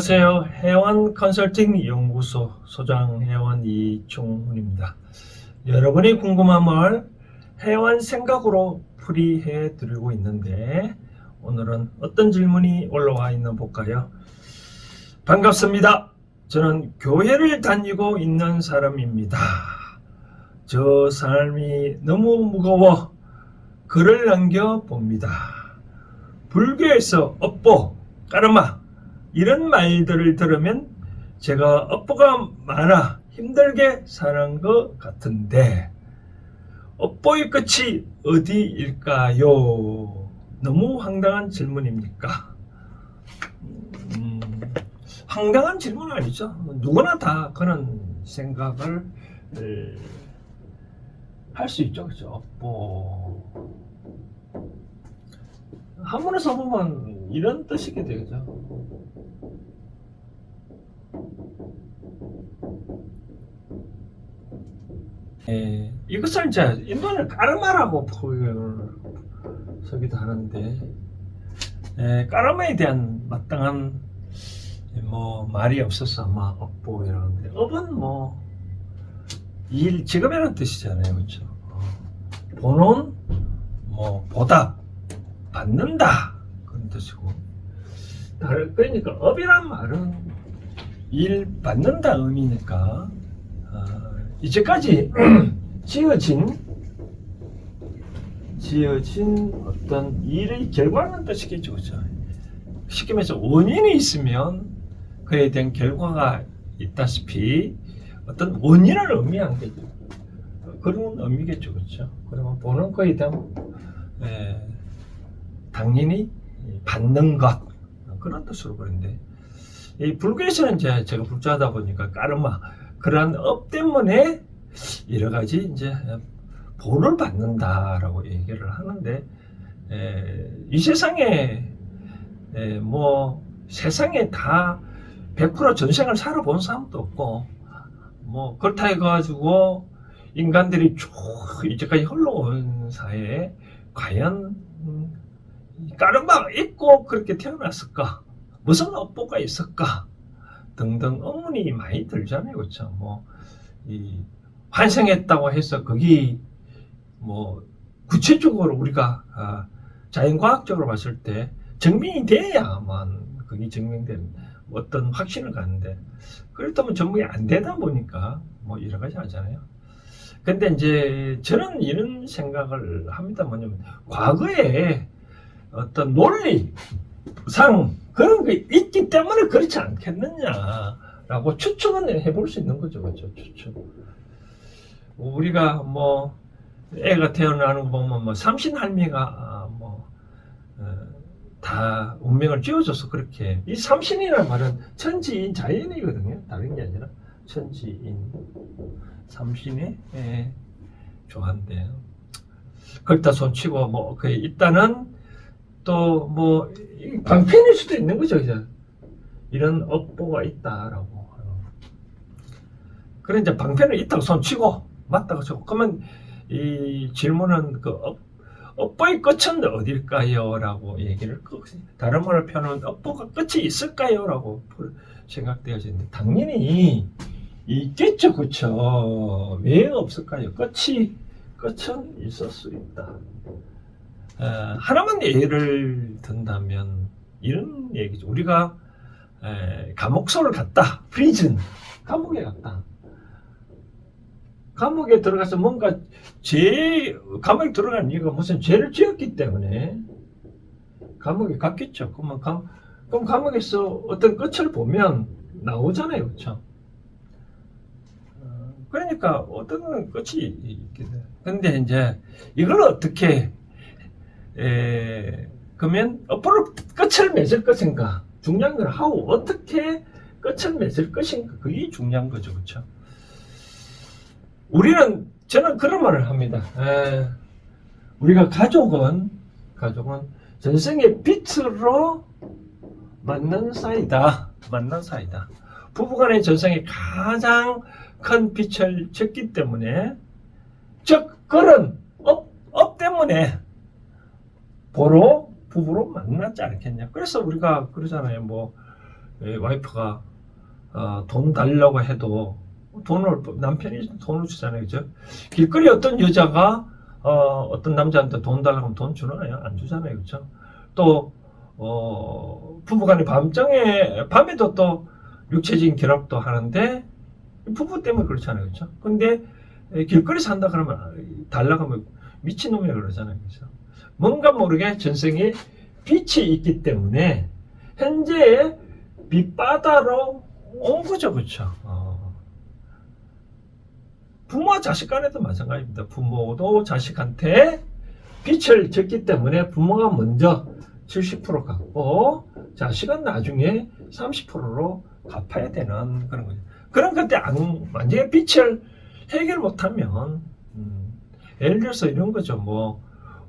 안녕하세요. 해원 컨설팅 연구소 소장 해원 이충훈입니다. 여러분이 궁금함을 해원 생각으로 풀이해 드리고 있는데 오늘은 어떤 질문이 올라와 있는 볼까요? 반갑습니다. 저는 교회를 다니고 있는 사람입니다. 저 삶이 너무 무거워 글을 남겨 봅니다. 불교에서 업보, 까르마 이런 말들을 들으면 제가 업보가 많아 힘들게 사는 것 같은데 업보의 끝이 어디일까요? 너무 황당한 질문입니까? 음, 황당한 질문은 아니죠. 누구나 다 그런 생각을 할 수 있죠, 그죠? 업보 한문에서 보면 이런 뜻이게 되죠. 예, 이것을 이제 인도는 까르마라고 표현을 서기도 하는데 예, 까르마에 대한 마땅한 뭐 말이 없어서 아마 업보 이러는데 업은 뭐 일, 지금이라는 뜻이잖아요, 그렇죠? 어, 보는 뭐 보답 받는다 뜻이고. 다른 그러니까 업이란 말은 일 받는다 의미니까 어, 이제까지 지어진 지어진 어떤 일의 결과는 뜻이겠죠 그죠? 쉽게 말해서 원인이 있으면 그에 대한 결과가 있다시피 어떤 원인을 의미한 거죠 그런 의미겠죠 그렇죠? 그러면 보는 거에 대한 에, 당연히 받는 것. 그런 뜻으로 그런데. 이 불교에서는 이제 제가 불자하다 보니까 까르마 그러한 업 때문에 여러 가지 이제 보를 받는다라고 얘기를 하는데 에, 이 세상에 에, 뭐 세상에 다 100% 전생을 살아본 사람도 없고 뭐 그렇다 해가지고 인간들이 쭉 이제까지 흘러온 사회에 과연 음, 까르마가 있고 그렇게 태어났을까? 무슨 업보가 있을까? 등등 의문이 많이 들잖아요. 그렇죠? 뭐, 이, 환생했다고 해서 그게 뭐, 구체적으로 우리가, 아, 자연과학적으로 봤을 때 증명이 돼야만 그게 증명된 어떤 확신을 갖는데, 그렇다면 증명이 안 되다 보니까 뭐 여러 가지 하잖아요. 근데 이제 저는 이런 생각을 합니다. 뭐냐면, 과거에 어떤 논리상 그런 게 있기 때문에 그렇지 않겠느냐라고 추측은 해볼 수 있는 거죠, 그렇죠? 추측. 우리가 뭐 애가 태어나는 거 보면 뭐 삼신 할미가 뭐다 운명을 지어줘서 그렇게 이 삼신이라는 말은 천지인 자연이거든요. 다른 게 아니라 천지인 삼신의 예, 조한데 그렇다 손치고 뭐 그 일단은 또 뭐 방편일 수도 있는 거죠, 이제 이런 업보가 있다라고. 그래 이제 방편은 있다고 손치고 맞다고 치고 그러면 이 질문은 그 업, 업보의 끝은 어딜까요?라고 얘기를 그 다른 말을 표현하면 업보가 끝이 있을까요?라고 생각되어지는데 당연히 있겠죠, 그렇죠? 왜 없을까요? 끝이 끝은 있을 수 있다. 어, 하나만 예를 든다면 이런 얘기죠. 우리가 에, 감옥소를 갔다. 프리즌. 감옥에 갔다. 감옥에 들어가서 뭔가 죄, 감옥에 들어간 이유가 무슨 죄를 지었기 때문에 감옥에 갔겠죠. 그러면 감, 그럼 감옥에서 어떤 끝을 보면 나오잖아요. 그렇죠? 어, 그러니까 어떤 끝이 돼. 근데 이제 이걸 어떻게 에, 그러면 앞으로 끝을 맺을 것인가? 중요한 건 하고 어떻게 끝을 맺을 것인가? 그게 중요한 거죠, 그렇죠? 우리는 저는 그런 말을 합니다. 에, 우리가 가족은 가족은 전생의 빛으로 만난 사이다, 만난 사이다. 부부간의 전생에 가장 큰 빛을 졌기 때문에, 즉 그런 업, 업 때문에 보러 부부로 만났지 않겠냐. 그래서 우리가 그러잖아요. 뭐 예, 와이프가 어, 돈 달라고 해도 돈을 남편이 돈을 주잖아요, 그죠? 길거리 어떤 여자가 어, 어떤 남자한테 돈 달라고 하면 돈 주나요? 안 주잖아요, 그죠? 또 어, 부부간에 밤중에 밤에도 또 육체적인 결합도 하는데 부부 때문에 그렇잖아요, 그죠? 근데 에, 길거리 산다 그러면 달라고 하면 미친놈이라 그러잖아요, 그죠? 뭔가 모르게 전생에 빛이 있기 때문에 현재 빛바다로 온 거죠, 그렇죠? 어. 부모와 자식 간에도 마찬가지입니다. 부모도 자식한테 빛을 줬기 때문에 부모가 먼저 70% 갚고 자식은 나중에 30%로 갚아야 되는 그런 거죠. 그런 건데 안 만약에 빛을 해결 못하면 음, 예를 들어서 이런 거죠. 뭐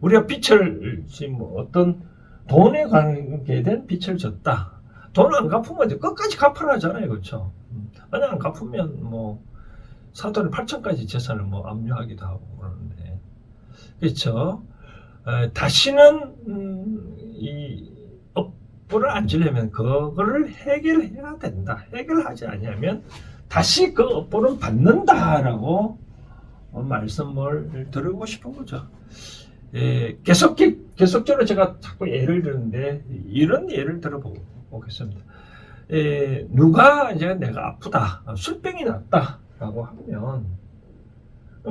우리가 빛을 지금 뭐 어떤 돈에 관계된 빛을 줬다. 돈안 갚으면 이제 끝까지 갚아라잖아요, 그렇죠? 음, 만약 안 갚으면 뭐 사돈의 8천까지 재산을 뭐 압류하기도 하고 그러는데 그렇죠. 에, 다시는 음, 이 업보를 안 지려면 그거를 해결해야 된다. 해결하지 않으면 다시 그 업보를 받는다라고 어, 말씀을 드리고 싶은 거죠. 예, 계속, 계속적으로 제가 자꾸 예를 드는데, 이런 예를 들어보겠습니다. 예, 누가 이제 내가 아프다, 술병이 났다, 라고 하면,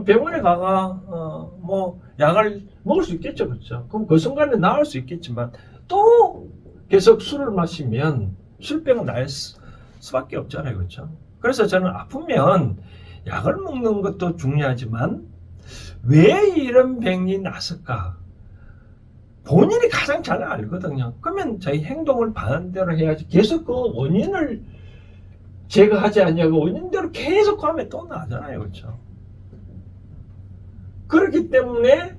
병원에 가가, 어, 뭐, 약을 먹을 수 있겠죠, 그렇죠? 그럼 그 순간에 나을 수 있겠지만, 또 계속 술을 마시면 술병은 날 수, 수밖에 없잖아요, 그렇죠? 그래서 저는 아프면 약을 먹는 것도 중요하지만, 왜 이런 병이 났을까? 본인이 가장 잘 알거든요. 그러면 자기 행동을 반대로 해야지. 계속 그 원인을 제거하지 않냐고 원인대로 계속 가면 또 나잖아요. 그렇죠? 그렇기 때문에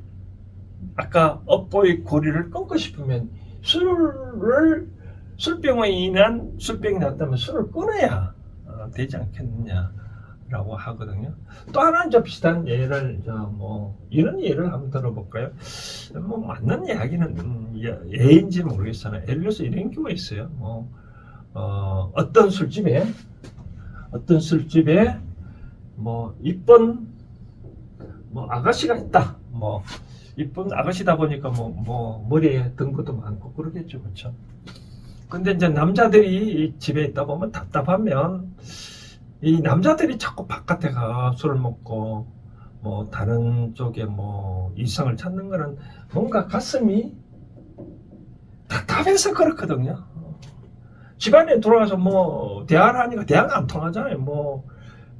아까 업보의 고리를 끊고 싶으면 술을 술병으로 인한 술병이 났다면 술을 끊어야 어, 되지 않겠느냐. 라고 하거든요. 또 하나 좀 비슷한 예를 저뭐 이런 예를 한번 들어볼까요? 뭐 맞는 이야기는 음, 예- 예인지 모르겠잖아요. 예를 들어서 이런 경우가 있어요. 뭐 어, 어떤 술집에 어떤 술집에 뭐 이쁜 뭐 아가씨가 있다. 뭐 이쁜 아가씨다 보니까 뭐, 뭐 머리에 든 것도 많고 그러겠죠, 그렇죠? 근데 이제 남자들이 이 집에 있다 보면 답답하면 이 남자들이 자꾸 바깥에 가 술을 먹고 뭐 다른 쪽에 뭐 이성을 찾는 거는 뭔가 가슴이 답답해서 그렇거든요. 집안에 돌아가서 뭐 대화를 하니까 대화가 안 통하잖아요. 뭐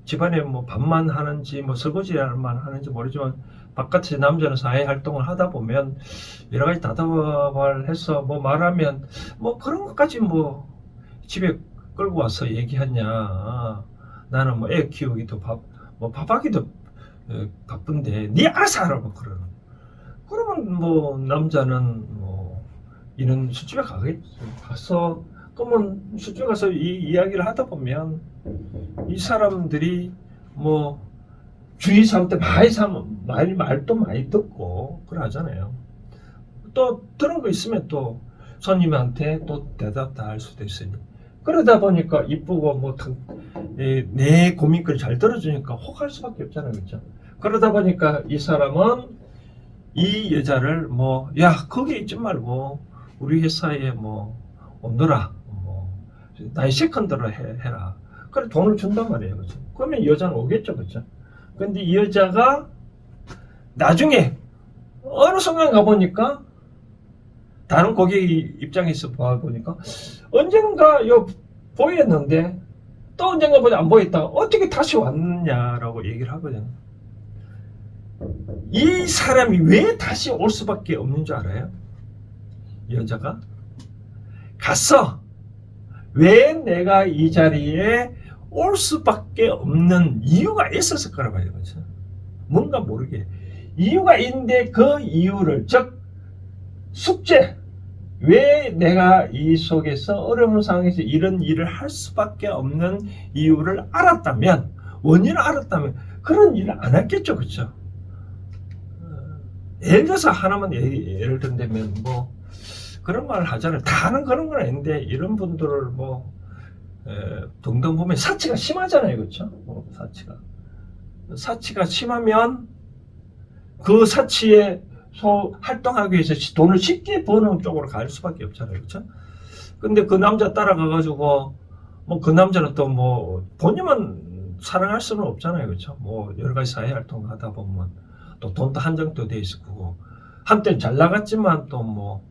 집안에 뭐 밥만 하는지 뭐 설거지만 하는지 모르지만 바깥에 남자는 사회 활동을 하다 보면 여러 가지 답답을 해서 뭐 말하면 뭐 그런 것까지 뭐 집에 끌고 와서 얘기하냐. 나는 뭐 애 키우기도 밥, 뭐 밥하기도 어, 바쁜데 네 알아서 하라고 그러는. 그러면 뭐 남자는 뭐 이런 술집에 가겠지. 가서 그러면 술집에 가서 이 이야기를 하다 보면 이 사람들이 뭐 주위 사람들 많이 사람 많이 말도 많이 듣고 그러잖아요. 또 들은 거 있으면 또 손님한테 또 대답 다 할 수도 있으니. 그러다 보니까 이쁘고 뭐내 고민거리 잘 들어주니까 혹할 수밖에 없잖아요, 그렇죠? 그러다 보니까 이 사람은 이 여자를 뭐 야 거기 있지 말고 우리 회사에 뭐 오너라 뭐 나의 세컨드로 해, 해라. 그래 돈을 준단 말이에요, 그렇죠? 그러면 여자는 오겠죠, 그렇죠? 근데 이 여자가 나중에 어느 순간 가보니까 다른 고객 입장에서 보니까 언젠가 요 보였는데 또 언젠가 보니 안 보였다. 어떻게 다시 왔느냐라고 얘기를 하거든요. 이 사람이 왜 다시 올 수밖에 없는 줄 알아요? 이 여자가 갔어. 왜 내가 이 자리에 올 수밖에 없는 이유가 있었을 거라고 봐요. 그렇죠? 뭔가 모르게 이유가 있는데 그 이유를 즉 숙제 왜 내가 이 속에서 어려운 상황에서 이런 일을 할 수밖에 없는 이유를 알았다면 원인을 알았다면 그런 일을 안 했겠죠 그렇죠 예를 들어서 하나만 예- 예를 든다면 뭐 그런 말을 하잖아요. 다 하는 그런 건 아닌데 이런 분들을 뭐 에, 등등 보면 사치가 심하잖아요, 그렇죠? 어, 사치가. 사치가 심하면 그 사치에 소 활동하기 위해서 시- 돈을 쉽게 버는 쪽으로 갈 수밖에 없잖아요, 그렇죠? 근데 그 남자 따라가 가지고 뭐 그 남자는 또 뭐 본인만 사랑할 수는 없잖아요, 그렇죠? 뭐 여러 가지 사회 활동을 하다 보면 또 돈도 한정도 돼 있을 거고 한때 잘 나갔지만 또뭐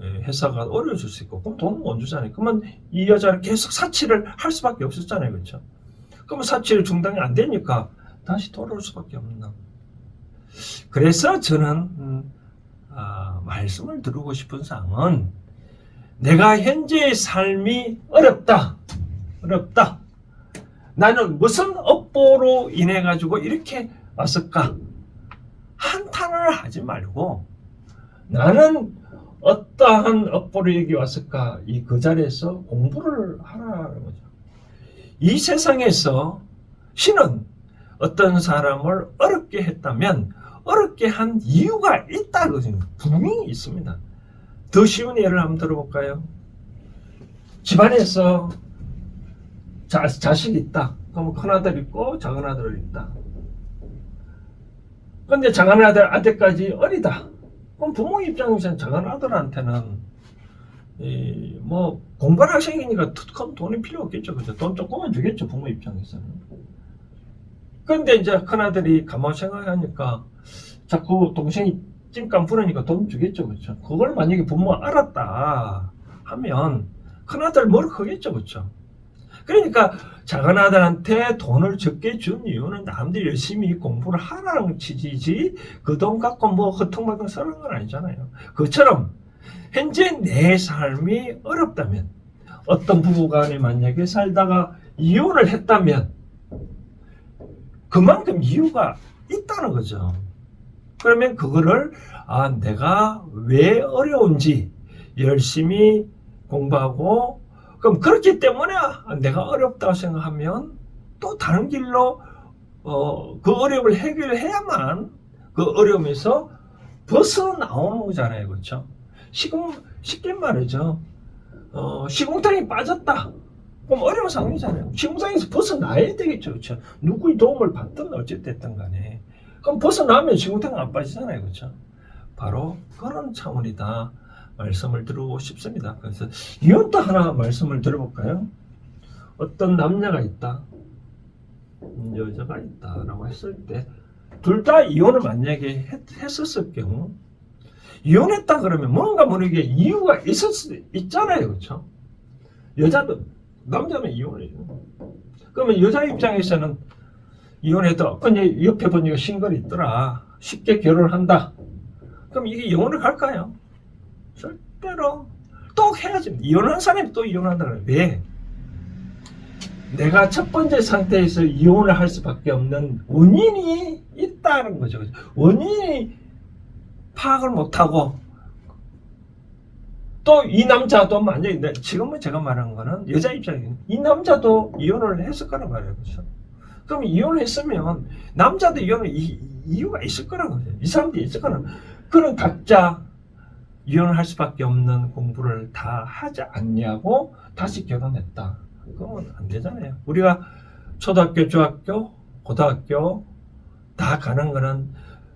회사가 어려워질 수 있고 그럼 돈은 못 주잖아요. 그러면 이 여자는 계속 사치를 할 수밖에 없었잖아요, 그렇죠? 그러면 사치를 중단이 안 되니까 다시 돌아올 수밖에 없는. 그래서 저는 음, 아, 말씀을 드리고 싶은 사항은 내가 현재의 삶이 어렵다, 어렵다. 나는 무슨 업보로 인해 가지고 이렇게 왔을까? 한탄을 하지 말고 나는 어떠한 업보로 여기 왔을까? 이 그 자리에서 공부를 하라는 거죠. 이 세상에서 신은 어떤 사람을 어렵게 했다면 어렵게 한 이유가 있다거든요. 분명히 있습니다. 더 쉬운 예를 한번 들어볼까요? 집안에서 자, 자식이 있다. 그럼 큰 아들 있고 작은 아들 있다. 근데 작은 아들 아들까지 어리다. 그럼 부모 입장에서는 작은 아들한테는 이, 뭐 공부할 학생이니까 큰 돈이 필요 없겠죠. 그죠? 돈 조금만 주겠죠. 부모 입장에서는. 근데 이제 큰 아들이 가만 생각하니까 자꾸 동생이 찜감 부르니까 돈 주겠죠. 그죠? 그걸 만약에 부모가 알았다 하면 큰 아들 머리 크겠죠. 그죠? 그러니까 작은 아들한테 돈을 적게 준 이유는 남들이 열심히 공부를 하라는 취지지 그 돈 갖고 뭐 허통만통 쓰는 건 아니잖아요. 그처럼 현재 내 삶이 어렵다면 어떤 부부간에 만약에 살다가 이혼을 했다면 그만큼 이유가 있다는 거죠. 그러면 그거를 아 내가 왜 어려운지 열심히 공부하고 그럼 그렇기 때문에 내가 어렵다고 생각하면 또 다른 길로 어, 그 어려움을 해결해야만 그 어려움에서 벗어나오는 거잖아요. 그렇죠? 시공, 쉽게 말이죠. 어, 시공탕에 빠졌다. 그럼 어려운 상황이잖아요. 시공탕에서 벗어나야 되겠죠. 그렇죠? 누구의 도움을 받든 어쨌든 간에. 그럼 벗어나면 시공탕 안 빠지잖아요. 그렇죠? 바로 그런 차원이다. 말씀을 드리고 싶습니다. 그래서 이것도 하나 말씀을 드려볼까요? 어떤 남녀가 있다, 음, 여자가 있다라고 했을 때, 둘 다 이혼을 만약에 했, 했었을 경우, 이혼했다 그러면 뭔가 모르게 이유가 있을 수 있잖아요. 그렇죠? 여자도, 남자는 이혼해요. 그러면 여자 입장에서는 이혼해도, 근데 옆에 보니까 싱글이 있더라. 쉽게 결혼을 한다. 그럼 이게 영혼을 갈까요? 절대로 또 해야지. 이혼한 사람이 또 이혼한다 그래. 왜? 내가 첫 번째 상태에서 이혼을 할 수밖에 없는 원인이 있다는 거죠. 원인이 파악을 못하고 또 이 남자도 만약에 내- 지금은 제가 말한 거는 여자 입장에 이 남자도 이혼을 했을 거란 말이에요. 그렇죠? 그럼 이혼을 했으면 남자도 이혼을 이, 이유가 있을 거란 거죠. 이 사람들이 있을 거란 그런 각자 이혼을 할 수밖에 없는 공부를 다 하지 않냐고 다시 결혼했다. 그러면 안 되잖아요. 우리가 초등학교, 중학교, 고등학교 다 가는 거는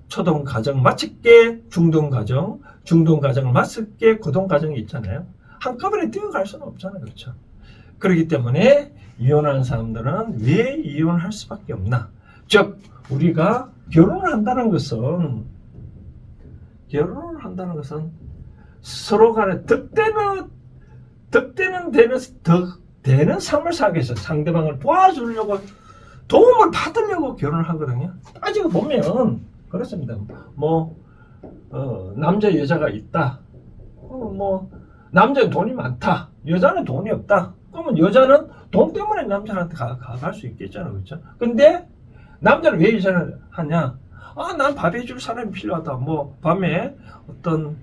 초등 과정 마칠게 중등 과정, 중등 과정을 마칠게 고등 과정이 있잖아요. 한꺼번에 뛰어갈 수는 없잖아요. 그렇죠? 그렇기 때문에 이혼하는 사람들은 왜 이혼을 할 수밖에 없나? 즉, 우리가 결혼을 한다는 것은 결혼을 한다는 것은 서로 간에 득되는 득되는 되는 득 되는 삶을 살기 위해서 상대방을 도와주려고 도움을 받으려고 결혼을 하거든요. 따지고 보면 그렇습니다. 뭐 어, 남자 여자가 있다. 어, 뭐 남자는 돈이 많다. 여자는 돈이 없다. 그러면 여자는 돈 때문에 남자한테 가, 가, 갈수 있겠잖아요. 그렇죠? 근데 남자는 왜 여자를 하냐? 아, 난 밥 해줄 사람이 필요하다. 뭐 밤에 어떤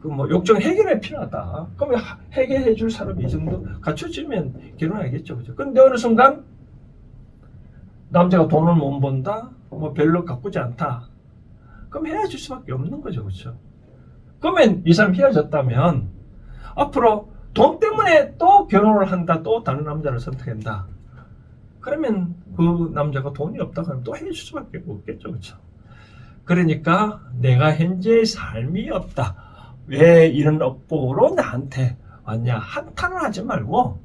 그 뭐 욕정 해결이 필요하다. 그러면 하- 해결해 줄 사람이 이 정도 갖춰지면 결혼하겠죠. 그죠? 근데 어느 순간 남자가 돈을 못 번다? 뭐 별로 가꾸지 않다. 그럼 헤어질 수밖에 없는 거죠. 그렇죠? 그러면 이 사람 헤어졌다면 앞으로 돈 때문에 또 결혼을 한다, 또 다른 남자를 선택한다. 그러면 그 남자가 돈이 없다 그러면 또 해줄 수밖에 없겠죠, 그렇죠? 그러니까 내가 현재의 삶이 없다. 왜 이런 업보로 나한테 왔냐? 한탄을 하지 말고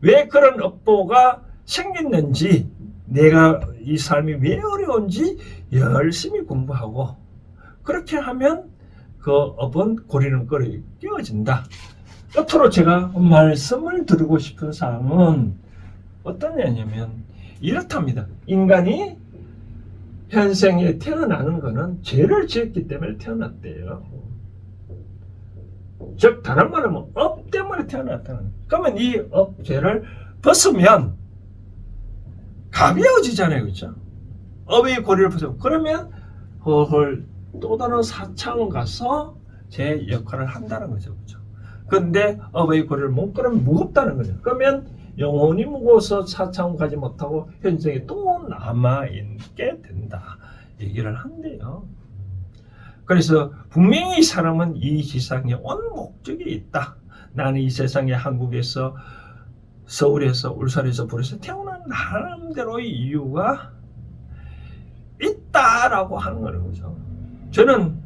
왜 그런 업보가 생겼는지 내가 이 삶이 왜 어려운지 열심히 공부하고 그렇게 하면 그 업은 고리는 끓이 끼워진다. 끝으로 제가 말씀을 드리고 싶은 사항은 어떤 얘냐면 이렇답니다. 인간이 현생에 태어나는 것은 죄를 지었기 때문에 태어났대요. 즉 다른 말로 업 때문에 태어났다는. 그러면 이 업 죄를 벗으면 가벼워지잖아요. 그렇죠? 업의 고리를 벗으면 그러면 헐또 다른 사창 가서 제 역할을 한다는 거죠. 그렇죠? 근데 업의 고리를 못 끌으면 무겁다는 거죠. 그러면 영혼이 무거워서 사창 가지 못하고 현생에 또 남아있게 된다. 얘기를 한대요. 그래서 분명히 이 사람은 이 지상에 온 목적이 있다. 나는 이 세상에 한국에서 서울에서 울산에서 부에서 태어난 나름대로의 이유가 있다라고 하는 거죠. 저는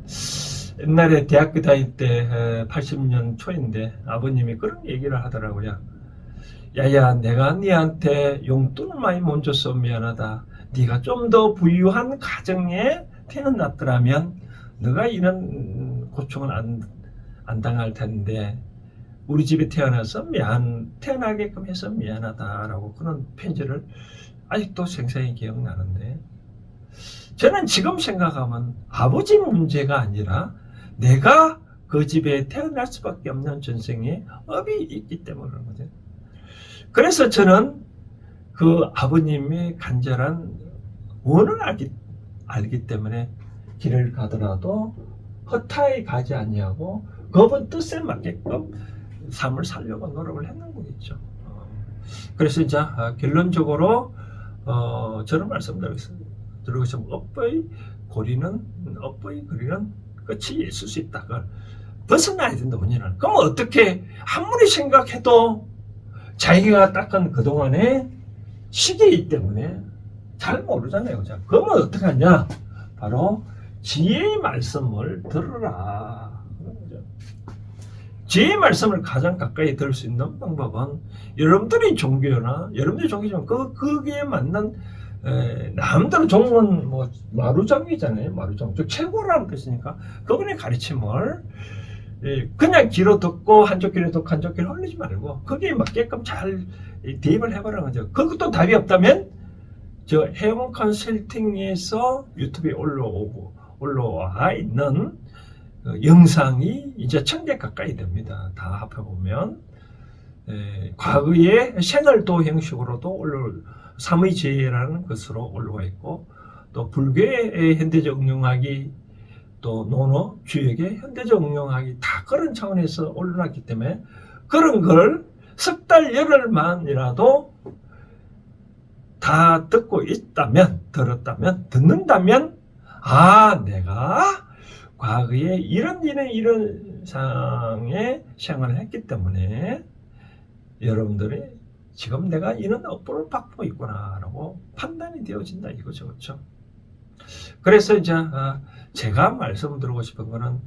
옛날에 대학교 다닐 때 80년 초인데 아버님이 그런 얘기를 하더라고요. 야야 내가 니한테 용돈을 많이 못 줘서 미안하다. 네가 좀 더 부유한 가정에 태어났더라면 너가 이런 고충은 안, 안 당할 텐데 우리 집에 태어나서 미안 태어나게끔 해서 미안하다라고 그런 편지를 아직도 생생히 기억나는데 저는 지금 생각하면 아버지 문제가 아니라 내가 그 집에 태어날 수밖에 없는 전생에 업이 있기 때문에 그런 거죠. 그래서 저는 그 아버님의 간절한 원을 알기, 알기 때문에 길을 가더라도 허타에 가지 아니하고 그분 뜻에 맞게끔 삶을 살려고 노력을 했는 거겠죠. 어, 그래서 이제 아, 결론적으로 어, 저는 말씀드리겠습니다. 싶은 업의 고리는 업의 고리는 끝이 있을 수 있다. 그걸 벗어나야 된다. 원인은. 그럼 어떻게 아무리 생각해도 자기가 닦은 그동안의 시기이기 때문에 잘 모르잖아요. 그죠? 그러면 어떻게 하냐? 바로 지혜의 말씀을 거죠. 지혜의 말씀을 가장 가까이 들을 수 있는 방법은 여러분들이 종교나 여러분들이 종교지만 그 거기에 맞는 에, 남들은 종은 뭐 마루장이잖아요. 마루장. 즉 최고라는 뜻이니까 그분의 가르침을 예, 그냥 귀로 듣고 한쪽 귀로 듣고 한쪽 귀로 흘리지 말고 거기에 맞게끔 잘 대입을 해보라는 거죠. 그것도 답이 없다면 저 해원 컨설팅에서 유튜브에 올라오고 올라와 있는 어, 영상이 이제 천 개 가까이 됩니다. 다 합해보면 에, 과거의 생활도 형식으로도 올라 삼의제라는 것으로 올라와 있고 또 불교의 현대적 응용하기 또 논어, 주역의 현대적 응용하기 다 그런 차원에서 올라왔기 때문에 그런 걸 석 달 열흘만이라도 다 듣고 있다면 들었다면 듣는다면 아 내가 과거에 이런 이런 이런 상황에 생활을 했기 때문에 여러분들이 지금 내가 이런 업보를 받고 있구나라고 판단이 되어진다 이거죠 그렇죠 그래서 이제 아, 제가 말씀드리고 싶은 거는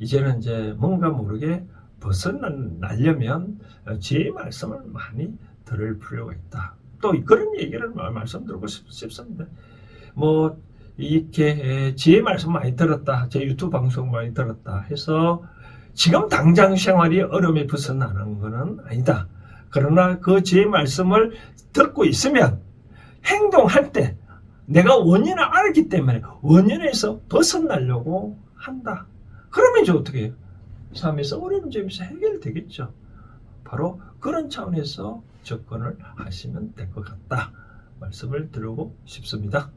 이제는 이제 뭔가 모르게 벗어나려면 제 말씀을 많이 들을 필요가 있다. 또 그런 얘기를 말씀드리고 싶습니다. 뭐 이렇게 제 말씀 많이 들었다, 제 유튜브 방송 많이 들었다 해서 지금 당장 생활이 어려움에 벗어나는 것은 아니다. 그러나 그 제 말씀을 듣고 있으면 행동할 때 내가 원인을 알기 때문에 원인에서 벗어나려고 한다. 그러면 이제 어떻게 해요? 삶에서 어려운 점에서 해결되겠죠. 바로 그런 차원에서 접근을 하시면 될 것 같다. 말씀을 드리고 싶습니다.